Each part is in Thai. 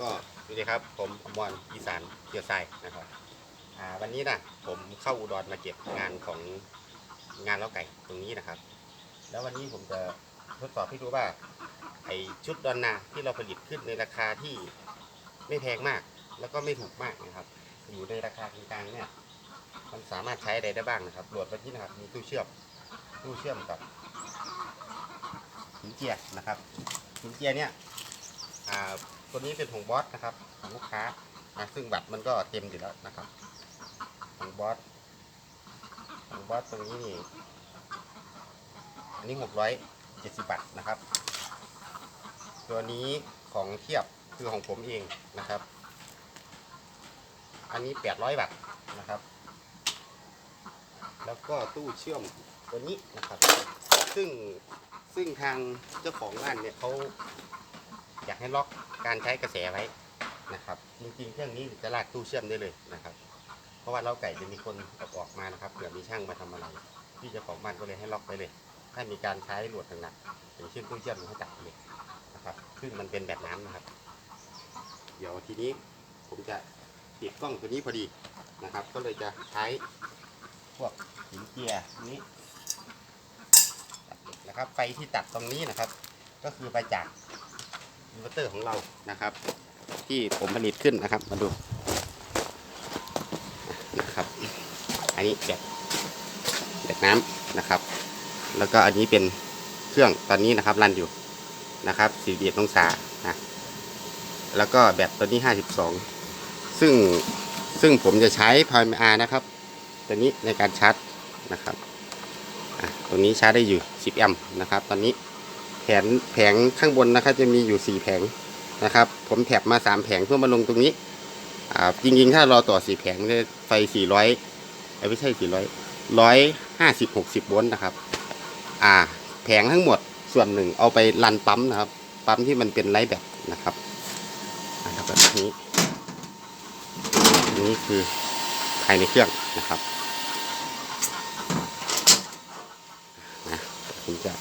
ก็สวัสดีครับ ผมอมรอีสานเกียวไซนะครับอ่าวันนี้นะผมเข้าอุดรมาเก็บงานของงานเล้าไก่ตรงนี้นะครับ แล้ววันนี้ผมจะทดสอบให้ดูว่าไอชุดดอนนาที่เราผลิตขึ้นในราคาที่ไม่แพงมาก แล้วก็ไม่ถูกมากนะครับ อยู่ในราคากลางๆเนี่ยมันสามารถใช้อะไรได้บ้างนะครับโหลดวันนี้นะครับมีตู้เชื่อมตู้เชื่อมกับหินเจียนะครับหินเจียเนี่ยอ่า ตัวนี้เป็นของบอสนะครับของลูกค้านะซึ่งบัตรมันก็เต็มอยู่แล้วนะครับของบอสของบอสตรงนี้นี่อันนี้หกร้อยเจ็ดสิบบาทนะครับ ตัวนี้ของเทียบคือของผมเองนะครับ อันนี้แปดร้อยบาทนะครับ แล้วก็ตู้เชื่อมตัวนี้นะครับ ซึ่งซึ่งทางเจ้าของร้านเนี่ยเขาอยากให้ล็อก การใช้กระแสไว้นะครับ จริงๆเครื่องนี้จะลากตู้เชื่อมได้เลยนะครับ เพราะว่าเราไก่จะมีคนอออกมานะครับเผื่อมีช่างมาทำอะไรที่เจ้าของบ้านก็เลยให้ล็อกไว้เลย ถ้ามีการใช้หลวดหนักอย่างเช่นตู้เชื่อมให้ตัดเลยนะครับซึ่งมันเป็นแบบน้ำนะครับ เดี๋ยวทีนี้ผมจะติดกล้องตัวนี้พอดีนะครับ ก็เลยจะใช้พวกหินเจียร์นี้นะครับไฟที่ตัดตรงนี้นะครับ ก็คือไปจาก อินเวอร์เตอร์ของเรานะครับ ที่ผมผลิตขึ้นนะครับมาดูนะครับ อันนี้แบบแบบน้ำนะครับ แล้วก็อันนี้เป็นเครื่องตอนนี้นะครับรันอยู่นะครับ41องศานะแล้วก็แบตตัวนี้ 52 ซึ่งซึ่งผมจะใช้พอยอาร์นะครับ ตัวนี้ในการชาร์จนะครับอะตรงนี้ชาร์จได้อยู่ 10 แอมป์นะครับ ตอนนี้ แผงแผงข้างบนนะครับจะมีอยู่ 4 แผงนะครับ ผมแถบมา 3 แผงเพื่อมาลงตรงนี้อ่าจริงๆ ถ้าเราต่อ 4 แผงเนี่ยไฟ 400เอ้ยไม่ใช่ 400 150 60โวลต์นะครับ อ่า แผงทั้งหมดส่วนหนึ่งเอาไปรันปั๊มนะครับ ปั๊มที่มันเป็นไร้แบตนะครับอ่าแล้วก็นี้นนี้คือภายในเครื่องนะครับนะผมจะ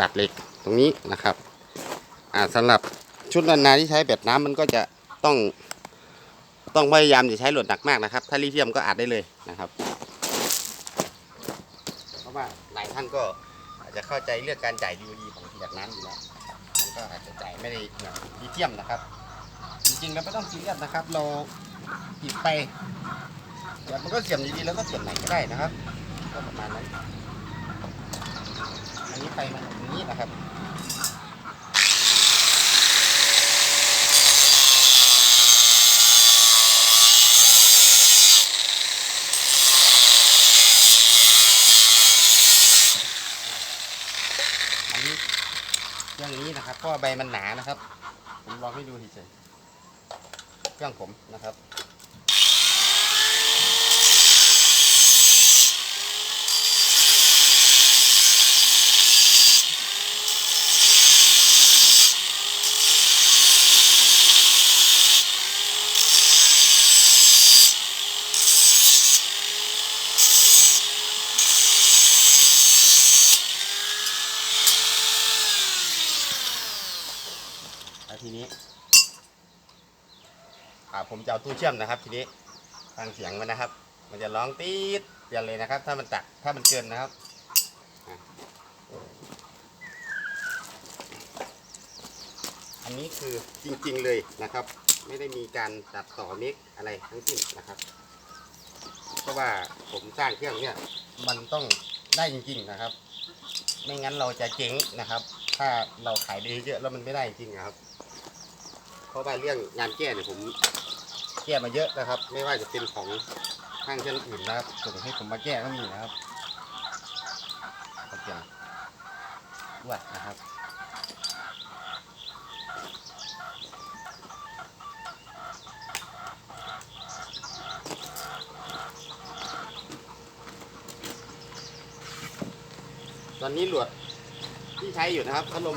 กัดเหล็กตรงนี้นะครับอ่าสำหรับชุดลันนาที่ใช้แบบน้ำมันก็จะต้องต้องพยายามจะใช้โหลดหนักมากนะครับ ถ้าลิเธียมก็อัดได้เลยนะครับ เพราะว่าหลายท่านก็อาจจะเข้าใจเรื่องการจ่าย DOE ของแบบน้ำอยู่แล้วนะมันก็อาจจะจ่ายไม่ได้เหมือนลิเธียมนะครับ จริงๆแล้วไม่ต้องซีเรียสนะครับ เราปิดไปเดี๋ยวมันก็เสียบดีๆแล้วก็เสียบไหนก็ได้นะครับ ก็ประมาณนั้น อันนี้ไปมาตรงนี้นะครับอันนี้เครื่องนี้นะครับเพราะใบมันหนานะครับ ผมลองให้ดูเฉยๆเครื่องผมนะครับ แล้วทีนี้อ่าผมจะเอาตู้เชื่อมนะครับ ทีนี้ฟังเสียงมันนะครับ มันจะร้องตีดเปลี่ยนเลยนะครับ ถ้ามันตัดถ้ามันเกินนะครับอันนี้คือจริงๆเลยนะครับ ไม่ได้มีการตัดต่อเมกอะไรทั้งสิ้นนะครับเพราะว่าผมสร้างเครื่องเนี่ยมันต้องได้จริงๆนะครับ ไม่งั้นเราจะเจ๊งนะครับ ถ้าเราขายด้เยอะแล้วมันไม่ได้จริงๆนะครับ ราะว่าเรื่องงานแก้เนี่ยผมแก้มาเยอะนะครับ ไม่ว่าจะเป็นของห้างเช่นอื่นนะครับส่งให้ผมมาแก้ก็มีนะครับก็เปลี่ยนลวดนะครับตอนนี้หลวดที่ใช้อยู่นะครับพัดลม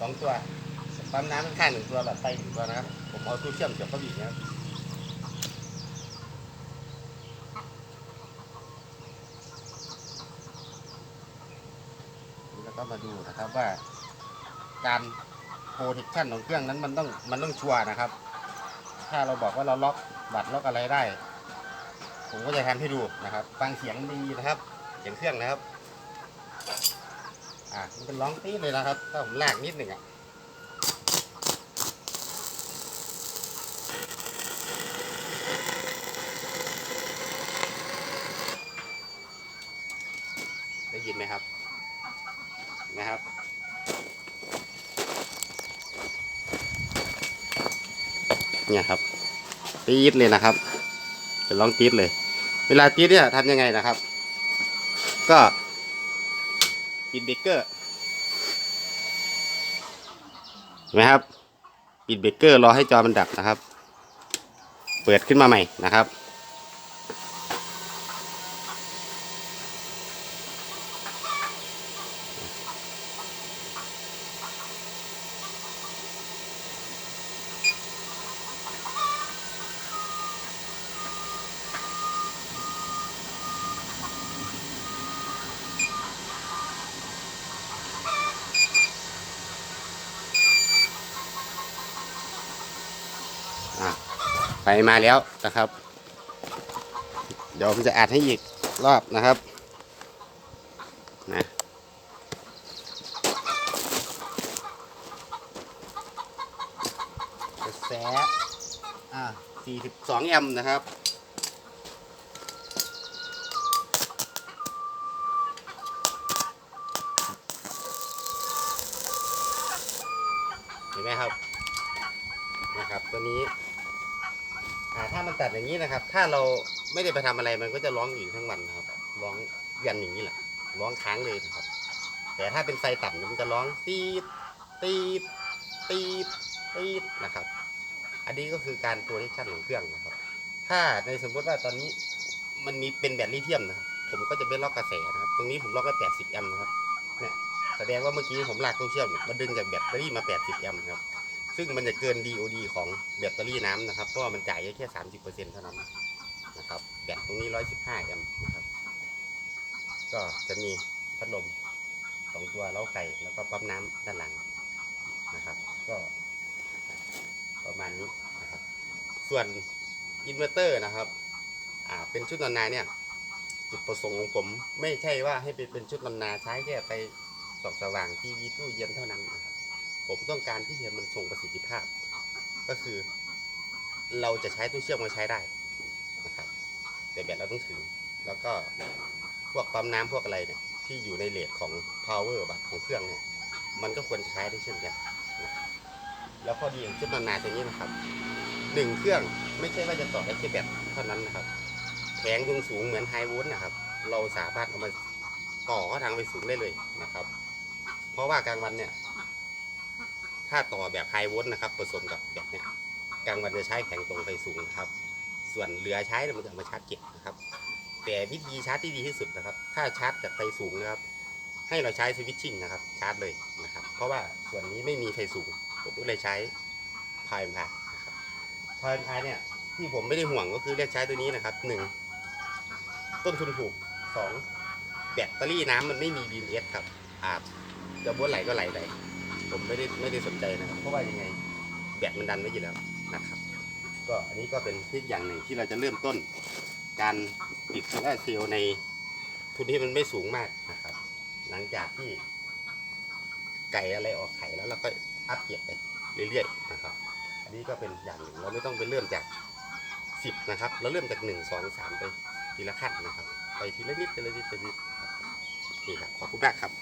สองตัว ปั๊มน้ำข้างหนึ่งตัวหลอดไฟหนึ่งตัวนะครับผมเอาตู้เชื่อมเสียบเข้าไปอีกนะครับแล้วก็มาดูนะครับว่า การโปรเทคชั่นของเครื่องนั้นมันต้องมันต้องชัวร์นะครับ ถ้าเราบอกว่าเราล็อกบัตรล็อกอะไรได้ ผมก็จะทำให้ดูนะครับ ฟังเสียงดีนะครับเสียงเครื่องนะครับ อะมันเป็นร้องตีดเลยนะครับ ถ้าผมลากนิดหนึ่งอะ ไหมครับนะครับ เนี่ยครับตีดเลยนะครับ จะร้องตีดเลย เวลาตีดเนี่ยทำยังไงนะครับ ก็ปิดเบรกเกอร์เห็นไหมครับปิดเบรกเกอร์รอให้จอมันดับนะครับ เปิดขึ้นมาใหม่นะครับ ไปมาแล้วนะครับ เดี๋ยวผมจะอัดให้อีกรอบนะครับนะกระแสอ่า42 แอมป์นะครับเห็นไหมครับนะครับตัวนี้ อ่าถ้ามันตัดอย่างนี้นะครับ ถ้าเราไม่ได้ไปทำอะไรมันก็จะร้องอยู่ทั้งวันนะครับ ร้องเวียนอย่างนี้แหละ ร้องค้างเลยนะครับ แต่ถ้าเป็นไฟต่ำเนี่ยมันจะร้องตีดตีดตีดตีดนะครับ อันนี้ก็คือการโปรเทคชั่นของเครื่องนะครับ ถ้าในสมมติว่าตอนนี้มันมีเป็นแบตลิเธียมนะครับ ผมก็จะไม่ล็อกกระแสนะครับ ตรงนี้ผมล็อกไว้80แอมป์นะครับ เนี่ย แสดงว่าเมื่อกี้ผมลากตู้เชื่อมมันดึงจากแบตเตอรี่มา80แอมป์นะครับ ซึ่งมันจะเกิน DOD ของแบตเตอรี่น้ำนะครับเพราะว่ามันจ่ายแค่30%เซ็นต์เท่านั้นนะครับแบตตรงนี้115แอมป์นะครับ ก็จะมีพัดลมสองตัวเล้าไก่แล้วก็ปั๊มน้ำด้านหลังนะครับ ก็ประมาณนี้นะครับ ส่วนอินเวอร์เตอร์นะครับอ่าเป็นชุดนอนนาเนี่ยจุดประสงค์ของผมไม่ใช่ว่าให้เป็นเป็นชุดนอนาใช้แค่ไปส่องสว่างทีวีตู้เย็นเท่านั้นนะครับ ผมต้องการที่จะมันทรงประสิทธิภาพ ก็คือ เราจะใช้ตู้เชื่อมมาใช้ได้นะครับแต่แบตเราต้องถึง แล้วก็พวกปั๊มน้ำพวกอะไรเนี่ยที่อยู่ในเลทของ power บัตของเครื่องเนี่ยมันก็ควรจะใช้ได้เช่นกันแล้วข้อดีของชุดนานๆตัวนี้นะครับหนึ่งเครื่องไม่ใช่ว่าจะต่อได้แค่แบตเท่านั้นนะครับแผงสูงสูงเหมือนไฮวลต์นะครับ เราสามารถเอามาต่อเข้าทางไปสูงได้เลยนะครับ เพราะว่ากลางวันเนี่ย ถ้าต่อแบบไฮโวลต์นะครับ ผสมกับแบบเนี้ยกลางวันจะใช้แข็งตรงไฟสูงนะครับ ส่วนเหลือใช้เนี่ยมันจะเอามาชาร์จเก็บนะครับ แต่วิธีชาร์จที่ดีที่สุดนะครับ ถ้าชาร์จจากไฟสูงนะครับ ให้เราใช้สวิตชิ่งนะครับ ชาร์จเลยนะครับ เพราะว่าส่วนนี้ไม่มีไฟสูง ผมก็เลยใช้พายพายนะครับพายพายเนี่ยที่ผมไม่ได้ห่วงก็คือเลือกใช้ตัวนี้นะครับหนึ่งต้นทุนถูกสองแบตเตอรี่น้ำมันไม่มี BMS ครับอาจจะบ้วนไหลก็ไหลไป ผมไม่ได้ไม่ได้สนใจนะครับ เพราะว่ายังไงแบตมันดันไว้อยู่แล้วนะครับ ก็อันนี้ก็เป็นทริคอย่างหนึ่งที่เราจะเริ่มต้น การติดโซลาร์เซลล์ในทุนที่มันไม่สูงมากนะครับ หลังจากที่ไก่อะไรออกไข่แล้วเราก็อัพเกรดไปเรื่อยๆนะครับ อันนี้ก็เป็นอย่างหนึ่งเราไม่ต้องไปเริ่มจากสิบนะครับ เราเริ่มจากหนึ่งสองสามไปทีละขั้นนะครับ ไปทีละนิดทีละนิดทีละนิดนี่ครับขอบคุณมากครับ